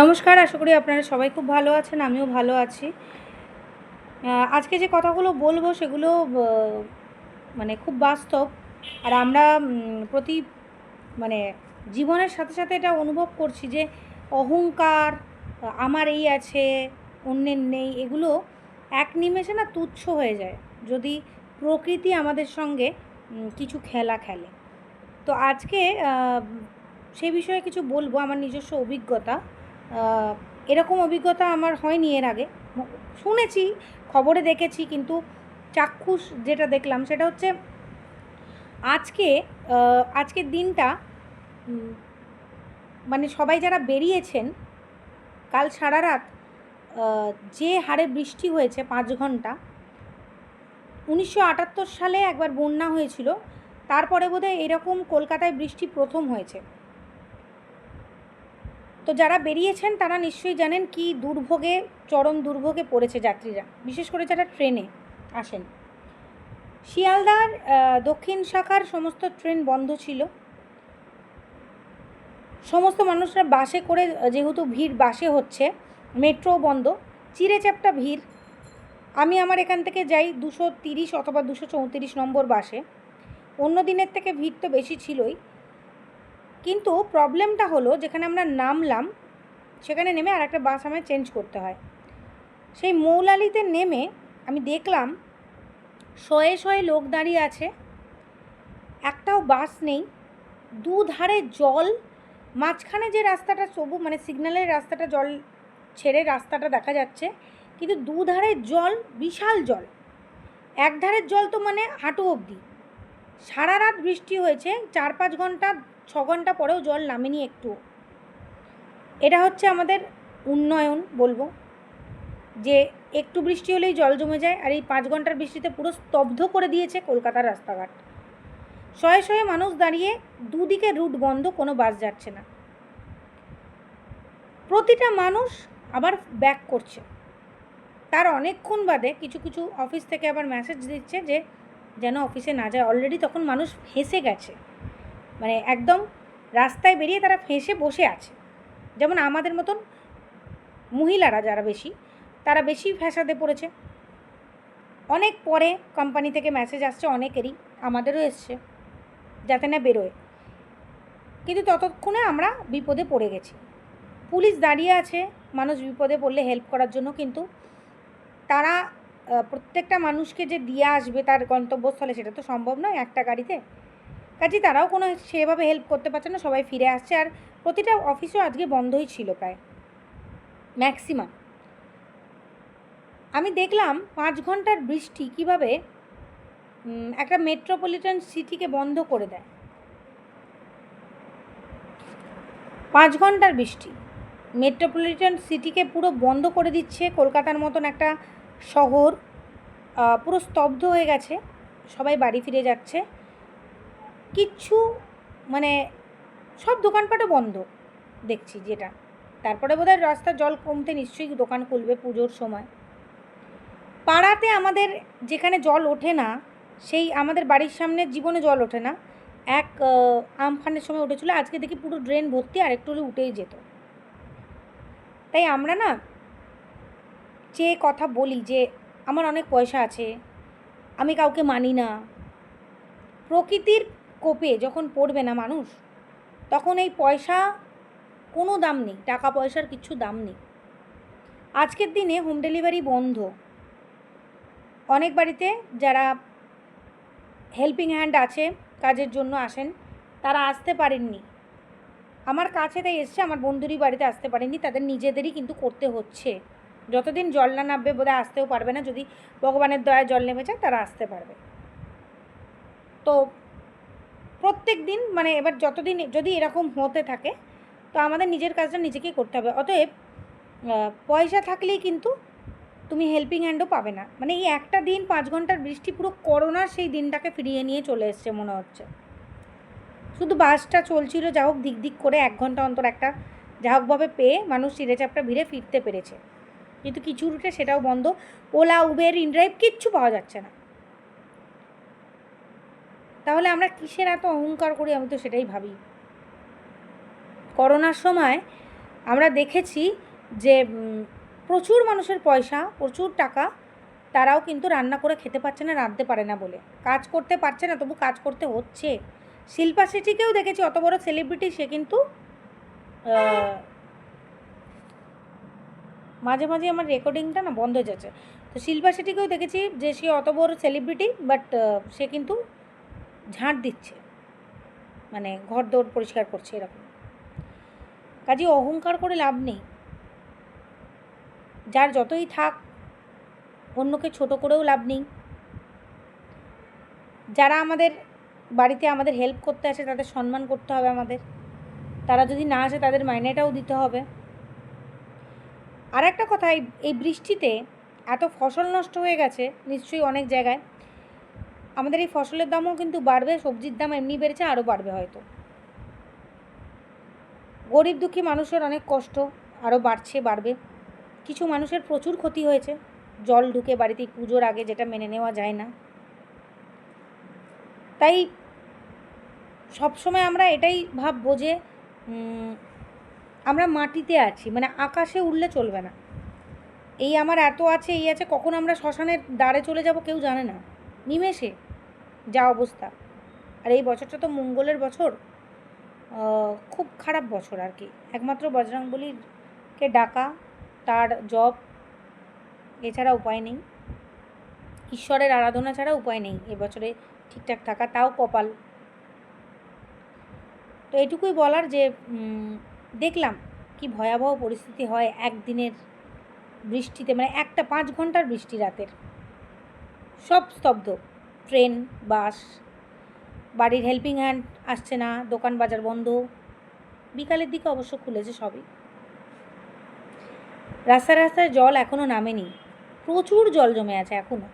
নমস্কার, আশা করি আপনারা সবাই খুব ভালো আছেন, আমিও ভালো আছি। আজকে যে কথাগুলো বলব সেগুলো মানে খুব বাস্তব। আর আমরা প্রতি মানে জীবনের সাথে সাথে এটা অনুভব করছি যে অহংকার, আমার এই আছে, অন্যের নেই, এগুলো এক নিমেষে না তুচ্ছ হয়ে যায়। যদি প্রকৃতি আমাদের সঙ্গে কিছু খেলা খেলে। তো আজকে সে বিষয়ে কিছু বলব, আমার নিজস্ব অভিজ্ঞতা। এরকম অভিজ্ঞতা আমার হয়নি এর আগে। শুনেছি, খবরে দেখেছি, কিন্তু চাক্ষুষ যেটা দেখলাম সেটা হচ্ছে আজকে আজকের দিনটা মানে সবাই যারা বেরিয়েছেন, কাল সারা রাত যে হারে বৃষ্টি হয়েছে পাঁচ ঘণ্টা, উনিশশো আটাত্তর সালে একবার বন্যা হয়েছিল, তারপরে বোধহয় এরকম কলকাতায় বৃষ্টি প্রথম হয়েছে। তো যারা বেরিয়েছেন, তারা নিশ্চয়ই জানেন কি দুর্ভোগে, চরম দুর্ভোগে পড়েছে যাত্রীরা। বিশেষ করে যারা ট্রেনে আসেন। শিয়ালদার দক্ষিণ শাখার সমস্ত ট্রেন বন্ধ ছিল। সমস্ত মানুষরা বাসে করে, যেহেতু ভিড় বাসে হচ্ছে মেট্রো বন্ধ। চিরেচ্যাপটা ভিড়। আমি আমার এখান থেকে যাই দুশো তিরিশ অথবা দুশো চৌত্রিশ নম্বর বাসে। অন্য দিনের থেকে ভিড় তো বেশি ছিলই। কিন্তু প্রবলেমটা হলো যেখানে আমরা নামলাম, সেখানে নেমে আর একটা বাস আমায় চেঞ্জ করতে হয়। সেই মৌলালিতে নেমে আমি দেখলাম শয়ে শয়ে লোক দাঁড়িয়ে আছে, একটাও বাস নেই, দুধারে জল, মাঝখানে যে রাস্তাটা সবু মানে সিগন্যালের রাস্তাটা জল ছেড়ে রাস্তাটা দেখা যাচ্ছে, কিন্তু দুধারে জল, বিশাল জল। এক ধারের জল তো মানে হাঁটু অবধি। সারা রাত বৃষ্টি হয়েছে চার পাঁচ ঘণ্টা ছ ঘণ্টা পরেও জল নামেনি একটু। এটা হচ্ছে আমাদের উন্নয়ন বলব। যে একটু বৃষ্টি হলেই জল জমে যায় আর এই পাঁচ ঘণ্টার বৃষ্টিতে পুরো স্তব্ধ করে দিয়েছে কলকাতার রাস্তাঘাট। শয়ে শয়ে মানুষ দাঁড়িয়ে দুদিকে রুট বন্ধ, কোনো বাস যাচ্ছে না। প্রতিটা মানুষ আবার ব্যাক করছে। তার অনেকক্ষণ বাদে কিছু কিছু অফিস থেকে আবার মেসেজ দিচ্ছে যে, যেন অফিসে না যায়। অলরেডি তখন মানুষ ফেঁসে গেছে। মানে একদম রাস্তায় বেরিয়ে তারা ফেঁসে বসে আছে। যেমন আমাদের মতন মহিলারা যারা বেশি, তারা বেশি ফ্যাসাদে পড়েছে। অনেক পরে কোম্পানি থেকে মেসেজ আসছে, অনেকেরই, আমাদেরও এসছে, যাতে না বেরোয়। কিন্তু ততক্ষণে আমরা বিপদে পড়ে গেছি। পুলিশ দাঁড়িয়ে আছে, মানুষ বিপদে পড়লে হেল্প করার জন্য, কিন্তু তারা প্রত্যেকটা মানুষকে যে দিয়ে আসবে তার গন্তব্যস্থলে, সেটা তো সম্ভব নয় একটা গাড়িতে। কাজে তারাও কোনো সেভাবে হেল্প করতে পারছে না, সবাই ফিরে আসছে আর প্রতিটা অফিসও আজকে বন্ধই ছিল প্রায়। ম্যাক্সিমাম আমি দেখলাম পাঁচ ঘণ্টার বৃষ্টি কীভাবে একটা মেট্রোপলিটন সিটিকে বন্ধ করে দেয়। পাঁচ ঘণ্টার বৃষ্টি। মেট্রোপলিটন সিটিকে পুরো বন্ধ করে দিচ্ছে কলকাতার মতন একটা শহর পুরো স্তব্ধ হয়ে গেছে, সবাই বাড়ি ফিরে যাচ্ছে। কিচ্ছু মানে সব দোকানপাটও বন্ধ দেখছি যেটা। তারপরে বোধহয় রাস্তার জল কমতে নিশ্চয়ই দোকান খুলবে পুজোর সময়। পাড়াতে আমাদের যেখানে জল ওঠে না, সেই আমাদের বাড়ির সামনে জীবনে জল ওঠে না। এক আমফানের সময় উঠেছিল, আজকে দেখি পুরো ড্রেন ভর্তি, আর একটু হলে উঠেই যেত। তাই আমরা না যে কথা বলি যে আমার অনেক পয়সা আছে, আমি কাউকে মানি না, প্রকৃতির কোপে যখন পড়বে না মানুষ, তখন এই পয়সা কোনো দাম নেই, টাকা পয়সার কিছু দাম নেই। আজকের দিনে হোম ডেলিভারি বন্ধ। অনেক বাড়িতে যারা হেল্পিং হ্যান্ড আছে কাজের জন্য আসেন, তারা আসতে পারেননি। আমার কাছে তাই এসছে, আমার বন্ধুরই বাড়িতে আসতে পারেনি তাদের নিজেদেরই কিন্তু করতে হচ্ছে। যতদিন জল না নামবে, বোধহয় আসতেও পারবে না, যদি ভগবানের দয়ায় জল নেমে যায়, তারা আসতে পারবে। তো প্রত্যেক দিন মানে এবার যতদিন যদি এরকম হতে থাকে, তো আমাদের নিজের কাজটা নিজেকেই করতে হবে। অতএব পয়সা থাকলেই কিন্তু তুমি হেল্পিং হ্যান্ডও পাবে না। মানে এই একটা দিন, পাঁচ ঘণ্টার বৃষ্টি পুরো করোনার সেই দিনটাকে ফিরিয়ে নিয়ে চলে এসছে মনে হচ্ছে। শুধু বাসটা চলছিল, যা হোক দিক দিক করে এক ঘণ্টা অন্তর একটা যা হোকভাবে পেয়ে মানুষ চিড়েচাপটা ভিড়ে ফিরতে পেরেছে। কিন্তু কিছু রুটে সেটাও বন্ধ। ওলা, উবের, ইনড্রাইভ কিচ্ছু পাওয়া যাচ্ছে না। তাহলে আমরা কিসের এত অহংকার করি আমি তো সেটাই ভাবি। করোনার সময় আমরা দেখেছি যে প্রচুর মানুষের পয়সা, প্রচুর টাকা তারাও কিন্তু রান্না করে খেতে পারছে না, রাঁধতে পারে না বলে। কাজ করতে পারছে না, তবু কাজ করতে হচ্ছে। শিল্পা শেঠিকেও দেখেছি, অত বড় সেলিব্রিটি সে কিন্তু মাঝে মাঝে আমার রেকর্ডিংটা না বন্ধ হয়ে যাচ্ছে। তো শিল্পা শেঠিকেও দেখেছি যে, সে অত বড় সেলিব্রিটি বাট সে কিন্তু ঝাঁট দিচ্ছে। মানে ঘর দৌড় পরিষ্কার করছে এরকম। কাজে অহংকার করে লাভ নেই। যার যতই থাক, অন্যকে ছোট করেও লাভ নেই। যারা আমাদের বাড়িতে আমাদের হেল্প করতে আসে, তাদের সম্মান করতে হবে আমাদের। তারা যদি না আসে, তাদের মাইনেটাও দিতে হবে। আর একটা কথা এই- বৃষ্টিতে এত ফসল নষ্ট হয়ে গেছে, নিশ্চয়ই অনেক জায়গায়। আমাদের এই ফসলের দামও কিন্তু বাড়বে, সবজির দাম এমনি বেড়েছে, আরও বাড়বে হয়তো। গরিব দুঃখী মানুষের অনেক কষ্ট, আরও বাড়ছে, বাড়বে। কিছু মানুষের প্রচুর ক্ষতি হয়েছে, জল ঢুকে বাড়িতে পুজোর আগে যেটা মেনে নেওয়া যায় না। তাই সবসময় আমরা এটাই ভাববো যে আমরা মাটিতে আছি মানে আকাশে উঠলে চলবে না। এই আমার এত আছে, এই আছে, কখন আমরা শ্মশানের দ্বারে চলে যাব কেউ জানে না। নিমেষে যা অবস্থা। আর এই বছরটা তো মঙ্গলের বছর। খুব খারাপ বছর আর কি। একমাত্র বজরংবলীকে ডাকা, তার জব এছাড়া উপায় নেই। ঈশ্বরের আরাধনা ছাড়া উপায় নেই এবছরে ঠিকঠাক থাকা, তাও কপাল। তো এটুকুই বলার যে দেখলাম কি ভয়াবহ পরিস্থিতি হয় একদিনের বৃষ্টিতে মানে একটা পাঁচ ঘণ্টার বৃষ্টি রাতের। সব স্তব্ধ। ট্রেন, বাস, বাড়ির হেল্পিং হ্যান্ড আসছে না, দোকান বাজার বন্ধ। বিকালের দিকে অবশ্য খুলেছে সবই। রাস্তায় রাস্তায় জল এখনও নামেনি। প্রচুর জল জমে আছে এখনও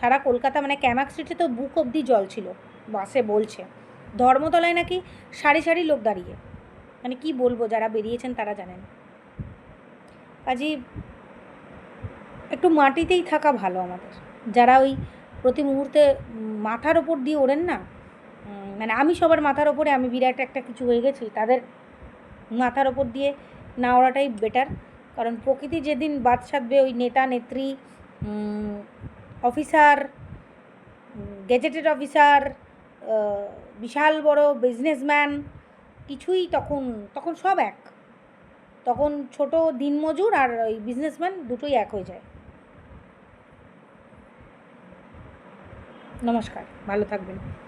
সারা কলকাতা মানে ক্যামাক স্ট্রিটে তো বুক অবধি জল ছিল। বাসে বলছে। ধর্মতলায় নাকি সারি সারি লোক দাঁড়িয়ে। মানে কি বলব, যারা বেরিয়েছেন তারা জানেন। কাজে একটু মাটিতেই থাকা ভালো আমাদের। যারা ওই প্রতি মুহূর্তে মাথার ওপর দিয়ে ওড়েন না মানে আমি সবার মাথার ওপরে, আমি বিরাট একটা কিছু হয়ে গেছি, তাদের মাথার ওপর দিয়ে না ওড়াটাই বেটার কারণ প্রকৃতি যেদিন বাদ সাধবে, ওই নেতা, নেত্রী অফিসার গেজেটেড অফিসার বিশাল বড় বিজনেসম্যান কিছুই তখন তখন সব এক। তখন ছোট দিনমজুর আর ওই বিজনেসম্যান দুটোই এক হয়ে যায়। নমস্কার ভালো থাকবেন।